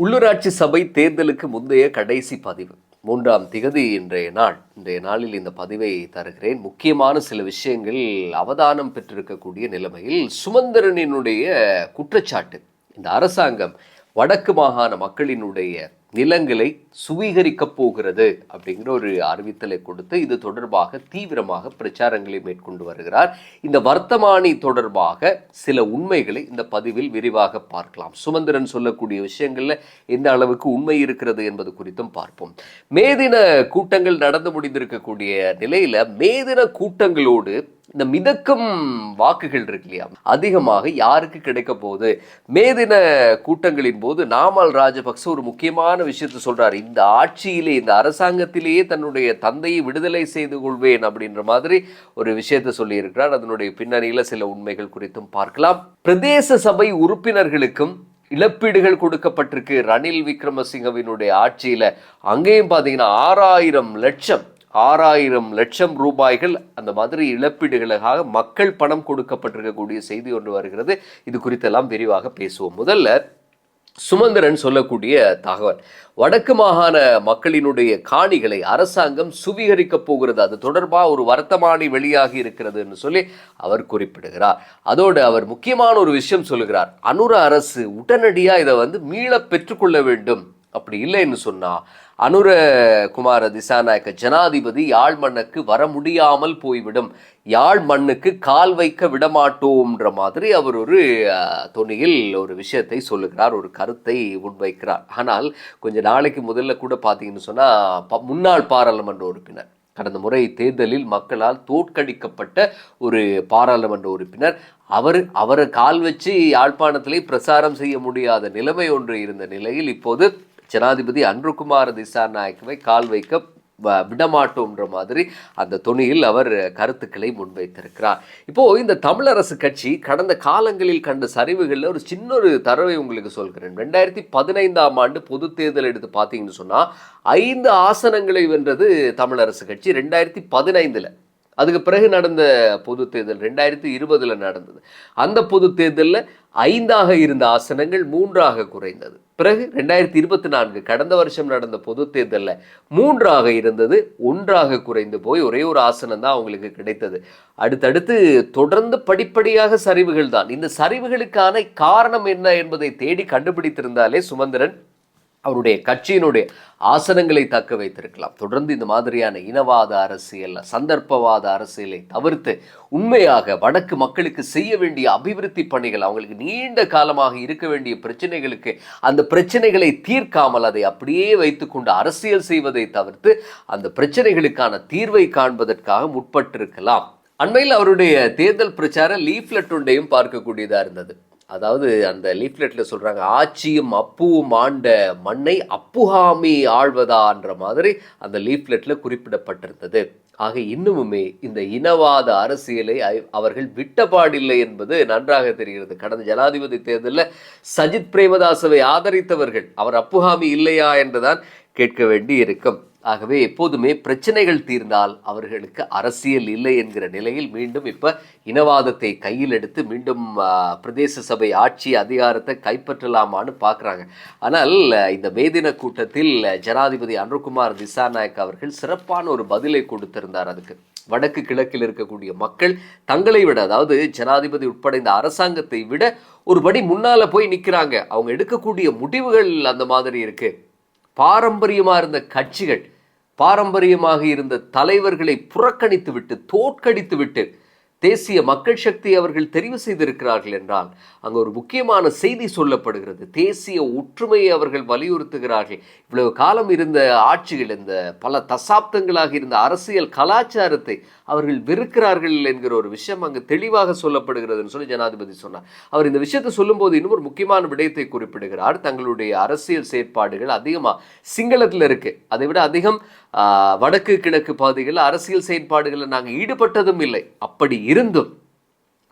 உள்ளூராட்சி சபை தேர்தலுக்கு முந்தைய கடைசி பதிவு. மூன்றாம் திகதி இன்றைய நாள். இன்றைய நாளில் இந்த பதிவை தருகிறேன். முக்கியமான சில விஷயங்கள் அவதானம் பெற்றிருக்கக்கூடிய நிலைமையில் சுமந்திரனினுடைய குற்றச்சாட்டு. இந்த அரசாங்கம் வடக்கு மாகாண மக்களினுடைய நிலங்களை சுவீகரிக்கப் போகிறது அப்படிங்கிற ஒரு அறிவித்தலை கொடுத்து இது தொடர்பாக தீவிரமாக பிரச்சாரங்களை மேற்கொண்டு வருகிறார். இந்த வர்த்தமானி தொடர்பாக சில உண்மைகளை இந்த பதிவில் விரிவாக பார்க்கலாம். சுமந்திரன் சொல்லக்கூடிய விஷயங்கள்ல எந்த அளவுக்கு உண்மை இருக்கிறது என்பது குறித்தும் பார்ப்போம். மேதின கூட்டங்கள் நடந்து முடிந்திருக்கக்கூடிய நிலையில மேதின கூட்டங்களோடு இந்த மிதக்கும் வாக்குகள் இருக்கு இல்லையா? அதிகமாக யாருக்கு கிடைக்க போகுது? மேதின கூட்டங்களின் போது நாமல் ராஜபக்ச ஒரு முக்கியமான விஷயத்தை சொல்றாரு. இந்த ஆட்சியிலே இந்த அரசாங்கத்திலேயே தன்னுடைய தந்தையை விடுதலை செய்து கொள்வேன் அப்படின்ற மாதிரி ஒரு விஷயத்தை சொல்லியிருக்கிறார். அதனுடைய பின்னணியில சில உண்மைகள் குறித்தும் பார்க்கலாம். பிரதேச சபை உறுப்பினர்களுக்கும் இழப்பீடுகள் கொடுக்கப்பட்டிருக்கு. ரணில் விக்ரமசிங்கவினுடைய ஆட்சியில அங்கேயும் பார்த்தீங்கன்னா ஆறாயிரம் லட்சம் ஆறாயிரம் லட்சம் ரூபாய்கள் அந்த மாதிரி இழப்பீடுகளுக்காக மக்கள் பணம் கொடுக்கப்பட்டிருக்கக்கூடிய செய்தி ஒன்று வருகிறது. இது குறித்தெல்லாம் விரிவாக பேசுவோம். முதல்ல சுமந்திரன் சொல்லக்கூடிய தகவல். வடக்கு மாகாண மக்களினுடைய காணிகளை அரசாங்கம் சுவீகரிக்கப் போகிறது. அது தொடர்பாக ஒரு வர்த்தமானி வெளியாகி இருக்கிறதுன்னு சொல்லி அவர் குறிப்பிடுகிறார். அதோடு அவர் முக்கியமான ஒரு விஷயம் சொல்லுகிறார் அனுர அரசு உடனடியாக இதை வந்து மீள பெற்றுக்கொள்ள வேண்டும். அப்படி இல்லைன்னு சொன்னா அனுர குமார திசாநாயக்க ஜனாதிபதி யாழ் மண்ணுக்கு வர முடியாமல் போய்விடும். யாழ் மண்ணுக்கு கால் வைக்க விடமாட்டோம்ன்ற மாதிரி அவர் ஒரு தொனியில் ஒரு விஷயத்தை சொல்லுகிறார் ஒரு கருத்தை முன்வைக்கிறார். ஆனால் கொஞ்ச நாளைக்கு முதல்ல கூட பார்த்தீங்கன்னு சொன்னால் ப- முன்னாள் பாராளுமன்ற உறுப்பினர் கடந்த முறை தேர்தலில் மக்களால் தோற்கடிக்கப்பட்ட ஒரு பாராளுமன்ற உறுப்பினர் அவர் அவரை கால் வச்சு யாழ்ப்பாணத்திலே பிரசாரம் செய்ய முடியாத நிலைமை ஒன்று இருந்த நிலையில் இப்போது ஜனாதிபதி அன்ருகுமார திசாநாயக்கவை கால் வைக்க வ- விடமாட்டோம்ன்ற மாதிரி அந்த துணியில் அவர் கருத்துக்களை முன்வைத்திருக்கிறார். இப்போது இந்த தமிழரசு கட்சி கடந்த காலங்களில் கண்ட சரிவுகளில் ஒரு சின்ன ஒரு தரவை உங்களுக்கு சொல்கிறேன். ரெண்டாயிரத்தி பதினைந்தாம் ஆண்டு பொது தேர்தல் எடுத்து பார்த்தீங்கன்னு சொன்னால் ஐந்து ஆசனங்களை வென்றது தமிழரசு கட்சி. ரெண்டாயிரத்தி பதினைந்தில் அதுக்கு பிறகு நடந்த பொது தேர்தல் ரெண்டாயிரத்தி இருபதில் நடந்தது. அந்த பொது தேர்தலில் ஐந்தாக இருந்த ஆசனங்கள் மூன்றாக குறைந்தது. பிறகு ரெண்டாயிரத்தி இருபத்தி நான்கு கடந்த வருஷம் நடந்த பொது தேர்தலில் மூன்றாக இருந்தது ஒன்றாக குறைந்து போய் ஒரே ஒரு ஆசனம் தான் அவங்களுக்கு கிடைத்தது. அடுத்தடுத்து தொடர்ந்து படிப்படியாக சரிவுகள் தான். இந்த சரிவுகளுக்கான காரணம் என்ன என்பதை தேடி கண்டுபிடித்திருந்தாலே சுமந்திரன் அவருடைய கட்சியினுடைய ஆசனங்களை தக்க வைத்திருக்கலாம். தொடர்ந்து இந்த மாதிரியான இனவாத அரசியல் சந்தர்ப்பவாத அரசியலை தவிர்த்து உண்மையாக வடக்கு மக்களுக்கு செய்ய வேண்டிய அபிவிருத்தி பணிகள் அவங்களுக்கு நீண்ட காலமாக இருக்க வேண்டிய பிரச்சனைகளுக்கு அந்த பிரச்சனைகளை தீர்க்காமல் அதை அப்படியே வைத்துக்கொண்டு அரசியல் செய்வதை தவிர்த்து அந்த பிரச்சனைகளுக்கான தீர்வை காண்பதற்காக முற்பட்டிருக்கலாம். அண்மையில் அவருடைய தேர்தல் பிரச்சார லீஃப்லெட் ஒன்றையும் பார்க்கக்கூடியதாக இருந்தது. அதாவது அந்த லீஃப்லெட்டில் சொல்கிறாங்க ஆட்சியும் அப்புவும் ஆண்ட மண்ணை அப்புகாமி ஆழ்வதான்ற மாதிரி அந்த லீஃப்லெட்டில் குறிப்பிடப்பட்டிருந்தது. ஆக இன்னுமுமே இந்த இனவாத அரசியலை ஐ- அவர்கள் விட்டபாடில்லை என்பது நன்றாக தெரிகிறது. கடந்த ஜனாதிபதி தேர்தலில் சஜித் பிரேமதாசவை ஆதரித்தவர்கள் அவர் அப்புகாமி இல்லையா என்றுதான் கேட்க வேண்டி இருக்கும் ஆகவே எப்போதுமே பிரச்சனைகள் தீர்ந்தால் அவர்களுக்கு அரசியல் இல்லை என்கிற நிலையில் மீண்டும் இப்போ இனவாதத்தை கையில் எடுத்து மீண்டும் பிரதேச சபை ஆட்சி அதிகாரத்தை கைப்பற்றலாமான்னு பார்க்குறாங்க ஆனால் இந்த மேதின கூட்டத்தில் ஜனாதிபதி அனுர்குமார் திசாநாயக் அவர்கள் சிறப்பான ஒரு பதிலை கொடுத்திருந்தார் அதுக்கு. வடக்கு கிழக்கில் இருக்கக்கூடிய மக்கள் தங்களை விட அதாவது ஜனாதிபதி உட்பட இந்த அரசாங்கத்தை விட ஒரு படி போய் நிற்கிறாங்க அவங்க எடுக்கக்கூடிய முடிவுகள் அந்த மாதிரி இருக்குது பாரம்பரியமாக இருந்த கட்சிகள் பாரம்பரியமாக இருந்த தலைவர்களை புறக்கணித்து விட்டு தோற்கடித்து விட்டு தேசிய மக்கள் சக்தி அவர்கள் தெரிவு செய்திருக்கிறார்கள் என்றால் அங்கு ஒரு முக்கியமான செய்தி சொல்லப்படுகிறது. தேசிய ஒற்றுமையை அவர்கள் வலியுறுத்துகிறார்கள். இவ்வளவு காலம் இருந்த ஆட்சிகள் இந்த பல தசாப்தங்களாக இருந்த அரசியல் கலாச்சாரத்தை அவர்கள் வெறுக்கிறார்கள் என்கிற ஒரு விஷயம் அங்கு தெளிவாக சொல்லப்படுகிறதுன்னு சொல்லி ஜனாதிபதி சொன்னார். அவர் இந்த விஷயத்தை சொல்லும்போது இன்னும் ஒரு முக்கியமான விடயத்தை குறிப்பிடுகிறார். தங்களுடைய அரசியல் செயற்பாடுகள் அதிகமாக சிங்களத்தில் இருக்குது அதை விட அதிகம் வடக்கு கிழக்கு பகுதிகளில் அரசியல் செயற்பாடுகளில் நாங்கள் ஈடுபட்டதும் இல்லை. அப்படி இருந்தும்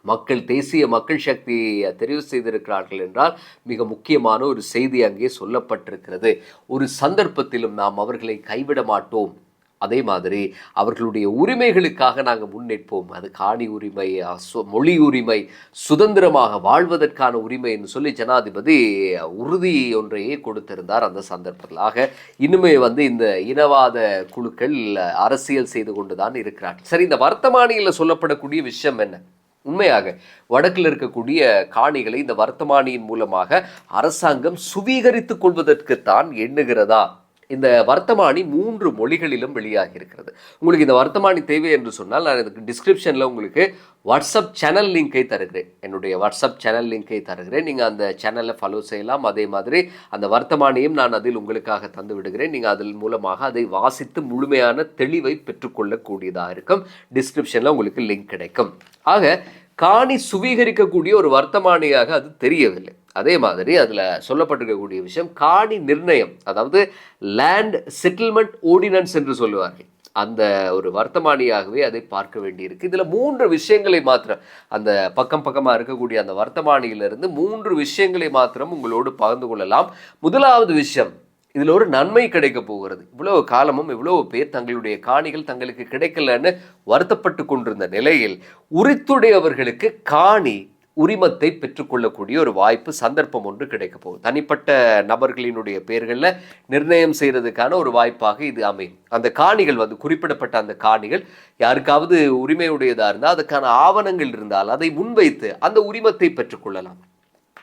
மக்கள் தேசிய மக்கள் சக்தியை தெரிவு செய்திருக்கிறார்கள் என்றால் மிக முக்கியமான ஒரு செய்தி அங்கே சொல்லப்பட்டிருக்கிறது. ஒரு சந்தர்ப்பத்திலும் நாம் அவர்களை கைவிட மாட்டோம். அதே மாதிரி அவர்களுடைய உரிமைகளுக்காக நாங்கள் முன்னேற்போம். அது காணி உரிமை மொழி உரிமை சுதந்திரமாக வாழ்வதற்கான உரிமை என்று சொல்லி ஜனாதிபதி உறுதி ஒன்றையே கொடுத்திருந்தார் அந்த சந்தர்ப்பத்தில். ஆக இன்னுமே வந்து இந்த இனவாத குழுக்கள் அரசியல் செய்து கொண்டு தான் இருக்கிறார் சரி இந்த வர்த்தமானியில் சொல்லப்படக்கூடிய விஷயம் என்ன? உண்மையாக வடக்கில் இருக்கக்கூடிய காணிகளை இந்த வர்த்தமானியின் மூலமாக அரசாங்கம் சுவீகரித்துக் கொள்வதற்குத்தான் எண்ணுகிறதா? இந்த வர்த்தமானி மூன்று மொழிகளிலும் வெளியாகி இருக்கிறது உங்களுக்கு இந்த வர்த்தமானி தேவை என்று சொன்னால் நான் இதுக்கு டிஸ்கிரிப்ஷனில் உங்களுக்கு வாட்ஸ்அப் சேனல் லிங்கை தருகிறேன். என்னுடைய வாட்ஸ்அப் சேனல் லிங்கை தருகிறேன். நீங்கள் அந்த சேனலை ஃபாலோ செய்யலாம். அதே மாதிரி அந்த வர்த்தமானியும் நான் அதில் உங்களுக்காக தந்து விடுகிறேன். நீங்கள் அதில் மூலமாக அதை வாசித்து முழுமையான தெளிவை பெற்றுக்கொள்ளக்கூடியதாக இருக்கும். டிஸ்கிரிப்ஷனில் உங்களுக்கு லிங்க் கிடைக்கும். ஆக காணி சுவீகரிக்கக்கூடிய ஒரு வர்த்தமானியாக அது தெரியவில்லை. அதே மாதிரி அதில் சொல்லப்பட்டிருக்கக்கூடிய விஷயம் காணி நிர்ணயம் அதாவது லேண்ட் செட்டில்மெண்ட் ஓர்டினன்ஸ் என்று சொல்லுவார்கள். அந்த ஒரு வர்த்தமானியாகவே அதை பார்க்க வேண்டியிருக்கு. இதில் மூன்று விஷயங்களை மாத்திரம் அந்த பக்கம் பக்கமாக இருக்கக்கூடிய அந்த வர்த்தமானியிலிருந்து மூன்று விஷயங்களை மாத்திரம் உங்களோடு பகிர்ந்து கொள்ளலாம். முதலாவது விஷயம் இதில் ஒரு நன்மை கிடைக்க போகிறது. இவ்வளவு காலமும் இவ்வளவு பேர் தங்களுடைய காணிகள் தங்களுக்கு கிடைக்கலன்னு வருத்தப்பட்டு கொண்டிருந்த நிலையில் உரித்துடையவர்களுக்கு காணி உரிமத்தை பெற்றுக்கொள்ளக்கூடிய ஒரு வாய்ப்பு சந்தர்ப்பம் ஒன்று கிடைக்க போகுது. தனிப்பட்ட நபர்களினுடைய பெயர்களில் நிர்ணயம் செய்கிறதுக்கான ஒரு வாய்ப்பாக இது அமையும். அந்த காணிகள் வந்து குறிப்பிடப்பட்ட அந்த காணிகள் யாருக்காவது உரிமையுடையதாக இருந்தால் அதுக்கான ஆவணங்கள் இருந்தால் அதை முன்வைத்து அந்த உரிமத்தை பெற்றுக்கொள்ளலாம்.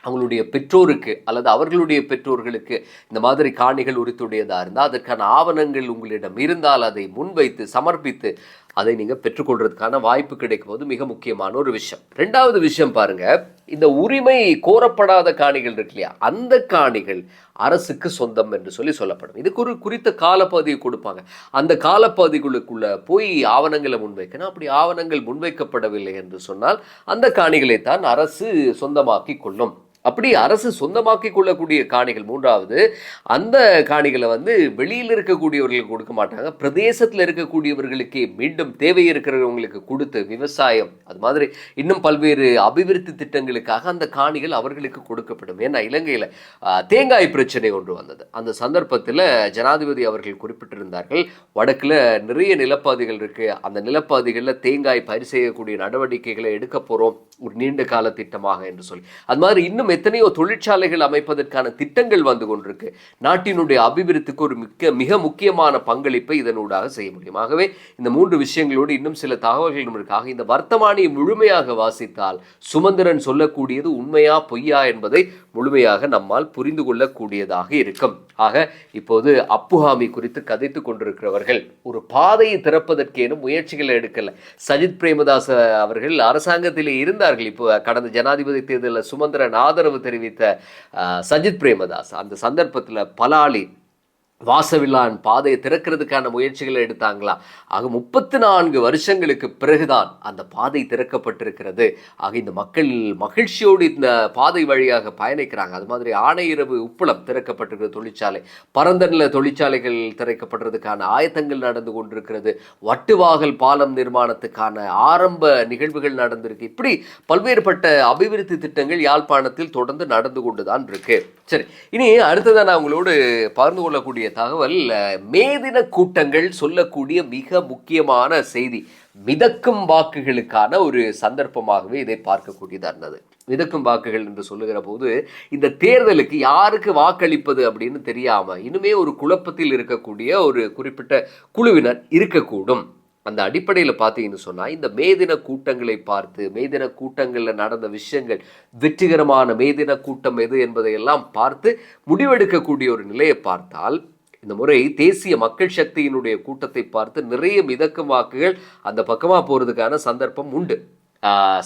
அவங்களுடைய பெற்றோருக்கு அல்லது அவர்களுடைய பெற்றோர்களுக்கு இந்த மாதிரி காணிகள் உரித்துடையதாக இருந்தால் அதற்கான ஆவணங்கள் உங்களிடம் இருந்தால் அதை முன்வைத்து சமர்ப்பித்து அதை நீங்கள் பெற்றுக்கொள்றதுக்கான வாய்ப்பு கிடைக்கும் போது மிக முக்கியமான ஒரு விஷயம். ரெண்டாவது விஷயம் பாருங்க இந்த உரிமை கோரப்படாத காணிகள் இருக்கு இல்லையா? அந்த காணிகள் அரசுக்கு சொந்தம் என்று சொல்லி சொல்லப்படும். இதுக்கு ஒரு குறித்த காலப்பகுதியை கொடுப்பாங்க. அந்த காலப்பகுதிகளுக்குள்ள போய் ஆவணங்களை முன்வைக்கணும். அப்படி ஆவணங்கள் முன்வைக்கப்படவில்லை என்று சொன்னால் அந்த காணிகளை தான் அரசு சொந்தமாக்கி கொள்ளும். அப்படி அரசு சொந்தமாக்கி கொள்ளக்கூடிய காணிகள் மூன்றாவது அந்த காணிகளை வந்து வெளியில் இருக்கக்கூடியவர்களுக்கு கொடுக்க மாட்டாங்க. பிரதேசத்தில் இருக்கக்கூடியவர்களுக்கே மீண்டும் தேவை இருக்கிறவங்களுக்கு கொடுத்து விவசாயம் அது மாதிரி இன்னும் பல்வேறு அபிவிருத்தி திட்டங்களுக்காக அந்த காணிகள் அவர்களுக்கு கொடுக்கப்படும். ஏன்னா இலங்கையில் தேங்காய் பிரச்சனை ஒன்று வந்தது. அந்த சந்தர்ப்பத்தில் ஜனாதிபதி அவர்கள் குறிப்பிட்டிருந்தார்கள் வடக்கில் நிறைய நிலப்பகுதிகள் இருக்குது அந்த நிலப்பகுதிகளில் தேங்காய் பயிர் செய்யக்கூடிய நடவடிக்கைகளை எடுக்க போகிறோம் ஒரு நீண்ட கால திட்டமாக என்று சொல்லி. அது மாதிரி இன்னும் எத்தனையோ தொழிற்சாலைகள் அமைப்பதற்கான திட்டங்கள் வந்து கொண்டிருக்கு. நாட்டினுடைய அபிவிருத்திக்கு ஒரு மிக்க மிக முக்கியமான பங்களிப்பை இதனூடாக செய்ய முடியும். ஆகவே இந்த மூன்று விஷயங்களோடு இன்னும் சில தகவல்கள் இருக்காக இந்த வர்த்தமானியை முழுமையாக வாசித்தால் சுமந்திரன் சொல்லக்கூடியது உண்மையா பொய்யா என்பதை முழுமையாக நம்மால் புரிந்து கொள்ளக்கூடியதாக இருக்கும். ஆக இப்போது அப்புஹாமி குறித்து கதைத்து கொண்டிருக்கிறவர்கள் ஒரு பாதையை திறப்பதற்கேனும் முயற்சிகளை எடுக்கல. சஜித் பிரேமதாச அவர்கள் அரசாங்கத்திலே இருந்தார்கள். இப்போ கடந்த ஜனாதிபதி தேர்தலில் சுமந்திரன் ஆதரவு தெரிவித்த சஜித் பிரேமதாஸ். அந்த சந்தர்ப்பத்தில் பலாலி வாசவில்லான் பாதையை திறக்கிறதுக்கான முயற்சிகளை எடுத்தாங்களா? ஆக முப்பத்தி நான்கு வருஷங்களுக்கு பிறகுதான் அந்த பாதை திறக்கப்பட்டிருக்கிறது. ஆக இந்த மக்கள் மகிழ்ச்சியோடு இந்த பாதை வழியாக பயணிக்கிறாங்க. அது மாதிரி ஆணையிரவு உப்புளம் திறக்கப்பட்டிருக்கிற தொழிற்சாலை. பரந்தனில் தொழிற்சாலைகள் திறக்கப்படுறதுக்கான ஆயத்தங்கள் நடந்து கொண்டிருக்கிறது. வட்டுவாகல் பாலம் நிர்மாணத்துக்கான ஆரம்ப நிகழ்வுகள் நடந்திருக்கு. இப்படி பல்வேறுபட்ட அபிவிருத்தி திட்டங்கள் யாழ்ப்பாணத்தில் தொடர்ந்து நடந்து கொண்டுதான் இருக்கு. சரி இனி அடுத்ததான் நான் உங்களோடு பகிர்ந்து கொள்ளக்கூடிய தகவல் மேதின கூட்டங்கள் சொல்லக்கூடிய மிக முக்கியமான செய்தி. மிதக்கும் வாக்குகளுக்கான ஒரு சந்தர்ப்பமாகவே இதை பார்க்கக்கூடியதாக இருந்தது. மிதக்கும் வாக்குகள் என்று சொல்லுகிற போது இந்த தேர்தலுக்கு யாருக்கு வாக்களிப்பது அப்படின்னு தெரியாம இனிமே ஒரு குழப்பத்தில் இருக்கக்கூடிய ஒரு குறிப்பிட்ட குழுவினர் இருக்கக்கூடும். அந்த அடிப்படையில் பார்த்தீங்கன்னு சொன்னால் இந்த மேதின கூட்டங்களை பார்த்து மேதின கூட்டங்களில் நடந்த விஷயங்கள் வெற்றிகரமான மேதின கூட்டம் எது என்பதையெல்லாம் பார்த்து முடிவெடுக்கக்கூடிய ஒரு நிலையை பார்த்தால் இந்த முறை தேசிய மக்கள் சக்தியினுடைய கூட்டத்தை பார்த்து நிறைய மிதக்கும் வாக்குகள் அந்த பக்கமாக போகிறதுக்கான சந்தர்ப்பம் உண்டு.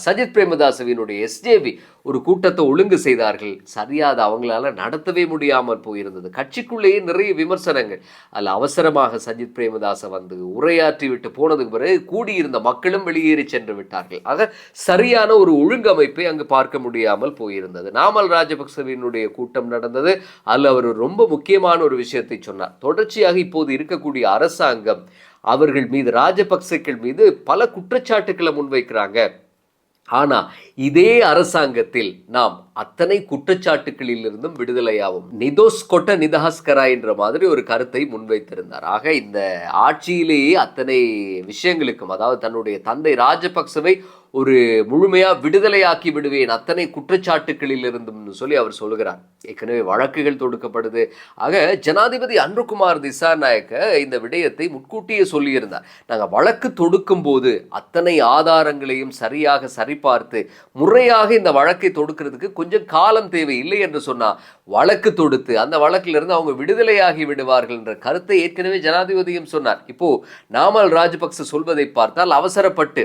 சஜித் பிரேமதாசவினுடைய எஸ்ஜேபி ஒரு கூட்டத்தை ஒழுங்கு செய்தார்கள். சரியாக அதை அவங்களால நடத்தவே முடியாமல் போயிருந்தது. கட்சிக்குள்ளேயே நிறைய விமர்சனங்கள். அதில் அவசரமாக சஜித் பிரேமதாசை வந்து உரையாற்றி விட்டு போனதுக்கு பிறகு கூடியிருந்த மக்களும் வெளியேறி சென்று விட்டார்கள். ஆக சரியான ஒரு ஒழுங்கமைப்பை அங்கு பார்க்க முடியாமல் போயிருந்தது. நாமல் ராஜபக்சவினுடைய கூட்டம் நடந்தது. அதில் அவர் ரொம்ப முக்கியமான ஒரு விஷயத்தை சொன்னார். தொடர்ச்சியாக இப்போது இருக்கக்கூடிய அரசாங்கம் அவர்கள் மீது ராஜபக்சேக்கள் மீது பல குற்றச்சாட்டுக்களை முன்வைக்கிறாங்க. ஆனா இதே அரசாங்கத்தில் நாம் அத்தனை குற்றச்சாட்டுகளிலிருந்தும் விடுதலையாகும் நிதோஸ் கொட்ட நிதாஸ்கரா என்ற மாதிரி ஒரு கருத்தை முன்வைத்திருந்தார். ஆக இந்த ஆட்சியிலேயே அத்தனை விஷயங்களுக்கும் அதாவது தன்னுடைய தந்தை ராஜபக்சவை ஒரு முழுமையாக விடுதலையாக்கி விடுவேன். அத்தனை குற்றச்சாட்டுகளில் இருந்தும்னு சொல்லி அவர் சொல்லுகிறார். ஏற்கனவே வழக்குகள் தொடுக்கப்படுது. ஆக ஜனாதிபதி அன்ருகுமார் திசாநாயக்க இந்த விடயத்தை முன்கூட்டியே சொல்லியிருந்தார். நாங்கள் வழக்கு தொடுக்கும் போது அத்தனை ஆதாரங்களையும் சரியாக சரிபார்த்து முறையாக இந்த வழக்கை தொடுக்கிறதுக்கு கொஞ்சம் காலம் தேவை இல்லை என்று சொன்னால் வழக்கு தொடுத்து அந்த வழக்கிலிருந்து அவங்க விடுதலையாகி விடுவார்கள் என்ற கருத்தை ஏற்கனவே ஜனாதிபதியும் சொன்னார். இப்போ நாமல் ராஜபக்ச சொல்வதை பார்த்தால் அவசரப்பட்டு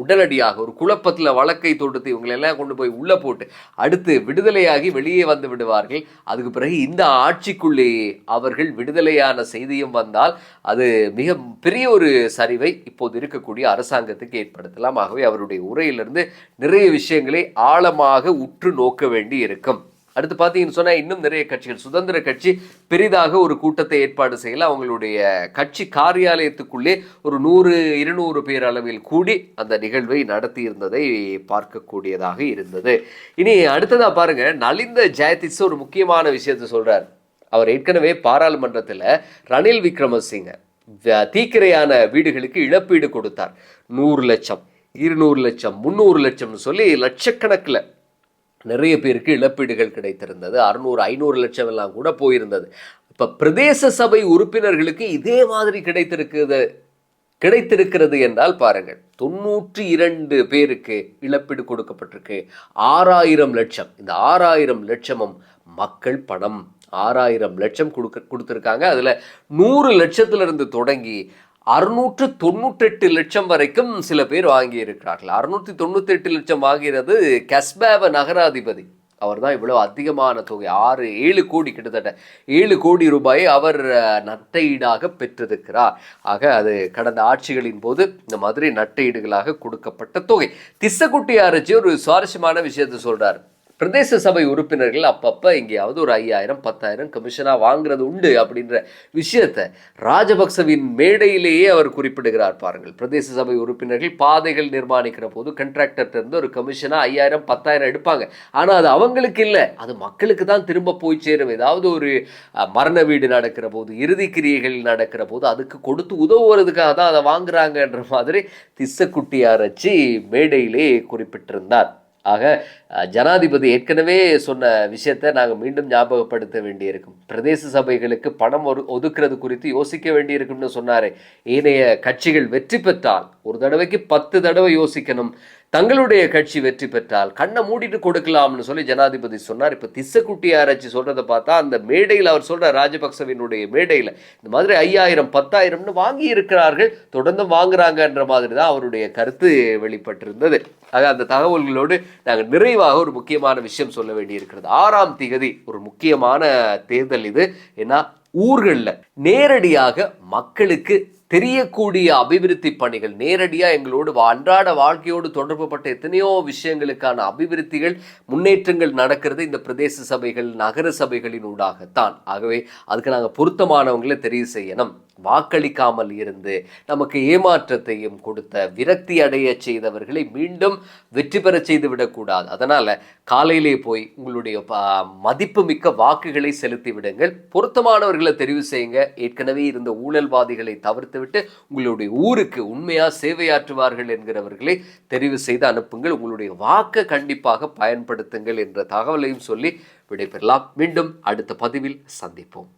உடனடியாக ஒரு குழப்பத்தில் வழக்கை தொடுத்து இவங்களை எல்லாம் கொண்டு போய் உள்ளே போட்டு அடுத்து விடுதலையாகி வெளியே வந்து விடுவார்கள். அதுக்கு பிறகு இந்த ஆட்சிக்குள்ளேயே அவர்கள் விடுதலையான செய்தியும் வந்தால் அது மிக பெரிய ஒரு சரிவை இப்போது இருக்கக்கூடிய அரசாங்கத்துக்கு ஏற்படுத்தலாம். ஆகவே அவருடைய உரையிலிருந்து நிறைய விஷயங்களை ஆழமாக உற்று நோக்க வேண்டி இருக்கும் அடுத்து பார்த்தீங்கன்னு சொன்னால் இன்னும் நிறைய கட்சிகள். சுதந்திர கட்சி பெரிதாக ஒரு கூட்டத்தை ஏற்பாடு செய்யல. அவங்களுடைய கட்சி காரியாலயத்துக்குள்ளே ஒரு நூறு இருநூறு பேர் அளவில் கூடி அந்த நிகழ்வை நடத்தி இருந்ததை பார்க்கக்கூடியதாக இருந்தது. இனி அடுத்ததாக பாருங்க நலிந்த ஜெயதிஸ் ஒரு முக்கியமான விஷயத்தை சொல்றார். அவர் ஏற்கனவே பாராளுமன்றத்தில் ரணில் விக்ரமசிங்க தீக்கிரையான வீடுகளுக்கு இழப்பீடு கொடுத்தார். நூறு லட்சம் இருநூறு லட்சம் முந்நூறு லட்சம்னு சொல்லி லட்சக்கணக்கில் நிறைய பேருக்கு இழப்பீடுகள் கிடைத்திருந்தது. அறுநூறு ஐநூறு லட்சம் எல்லாம் கூட போயிருந்தது. இப்போ பிரதேச சபை உறுப்பினர்களுக்கு இதே மாதிரி கிடைத்திருக்குது கிடைத்திருக்கிறது என்றால் பாருங்கள். தொண்ணூற்றி இரண்டு பேருக்கு இழப்பீடு கொடுக்கப்பட்டிருக்கு. ஆறாயிரம் லட்சம். இந்த ஆறாயிரம் லட்சமும் மக்கள் பணம். ஆறாயிரம் லட்சம் கொடுக்க கொடுத்துருக்காங்க. அதில் நூறு லட்சத்திலிருந்து தொடங்கி அறுநூற்று தொண்ணூற்றெட்டு லட்சம் வரைக்கும் சில பேர் வாங்கியிருக்கிறார்கள். அறுநூற்றி தொண்ணூற்றெட்டு லட்சம் வாங்கிறது கஸ்பேவ நகராதிபதி. அவர் தான் இவ்வளோ அதிகமான தொகை. ஆறு ஏழு கோடி கிட்டத்தட்ட. ஏழு கோடி ரூபாயை அவர் நட்டையீடாக பெற்றிருக்கிறார். ஆக அது கடந்த ஆட்சிகளின் போது இந்த மாதிரி நட்டையீடுகளாக கொடுக்கப்பட்ட தொகை. திசக்குட்டி அரசி ஒரு சுவாரஸ்யமான விஷயத்தை சொல்கிறார் பிரதேச சபை உறுப்பினர்கள் அப்பப்போ எங்கேயாவது ஒரு ஐயாயிரம் பத்தாயிரம் கமிஷனாக வாங்குறது உண்டு அப்படின்ற விஷயத்தை ராஜபக்சவின் மேடையிலேயே அவர் குறிப்பிடுகிறார் பாருங்கள். பிரதேச சபை உறுப்பினர்கள் பாதைகள் நிர்மாணிக்கிற போது கண்ட்ராக்டர்ட்ட இருந்து ஒரு கமிஷனாக ஐயாயிரம் பத்தாயிரம் எடுப்பாங்க. ஆனால் அது அவங்களுக்கு இல்லை. அது மக்களுக்கு தான் திரும்ப போய் சேரும். ஏதாவது ஒரு மரண வீடு நடக்கிற போது இறுதி கிரியைகள் நடக்கிற போது அதுக்கு கொடுத்து உதவுவதுக்காக தான் அதை வாங்குறாங்கன்ற மாதிரி திஸ்ஸக்குட்டியார் வச்சு மேடையிலே குறிப்பிட்டிருந்தார். ஆக ஜனாதிபதி ஏற்கனவே சொன்ன விஷயத்தை நாங்கள் மீண்டும் ஞாபகப்படுத்த வேண்டியிருக்கும். பிரதேச சபைகளுக்கு பணம் ஒரு ஒதுக்குறது குறித்து யோசிக்க வேண்டியிருக்கும்னு சொன்னாரே. ஏனைய கட்சிகள் வெற்றி பெற்றால் ஒரு தடவைக்கு பத்து தடவை யோசிக்கணும். தங்களுடைய கட்சி வெற்றி பெற்றால் கண்ணை மூடிட்டு கொடுக்கலாம்னு சொல்லி ஜனாதிபதி சொன்னார். இப்போ திசக்குட்டி ஆராய்ச்சி சொல்றதை பார்த்தா அந்த மேடையில் அவர் சொல்ற ராஜபக்சவினுடைய மேடையில் இந்த மாதிரி ஐயாயிரம் பத்தாயிரம்னு வாங்கி இருக்கிறார்கள் தொடர்ந்து வாங்குறாங்கன்ற மாதிரி தான் அவருடைய கருத்து வெளிப்பட்டிருந்தது. ஆக அந்த தகவல்களோடு நாங்கள் நிறைவாக ஒரு முக்கியமான விஷயம் சொல்ல வேண்டியிருக்கிறது. ஆறாம் திகதி ஒரு முக்கியமான தேர்தல் இது. ஏன்னா ஊர்களில் நேரடியாக மக்களுக்கு தெரியக்கூடிய அபிவிருத்தி பணிகள் நேரடியாக எங்களோடு வா- அன்றாட வாழ்க்கையோடு தொடர்புபட்ட எத்தனையோ விஷயங்களுக்கான அபிவிருத்திகள் முன்னேற்றங்கள் நடக்கிறது இந்த பிரதேச சபைகள் நகர சபைகளின் ஊடாகத்தான். ஆகவே அதுக்கு நாங்கள் பொருத்தமானவங்களை தெரிவு செய்யணும். வாக்களிக்காமல் இருந்து நமக்கு ஏமாற்றத்தையும் கொடுத்த விரக்தி அடைய செய்தவர்களை மீண்டும் வெற்றி பெற செய்து விடக்கூடாது அதனால் காலையிலே போய் உங்களுடைய மதிப்பு மதிப்புமிக்க வாக்குகளை செலுத்தி விடுங்கள். பொருத்தமானவர்களை தெரிவு செய்யுங்க. ஏற்கனவே இருந்த ஊழல்வாதிகளை தவிர்த்துவிட்டு உங்களுடைய ஊருக்கு உண்மையாக சேவையாற்றுவார்கள் என்கிறவர்களை தெரிவு செய்து அனுப்புங்கள். உங்களுடைய வாக்கை கண்டிப்பாக பயன்படுத்துங்கள் என்ற தகவலையும் சொல்லி விடைபெறலாம். மீண்டும் அடுத்த பதிவில் சந்திப்போம்.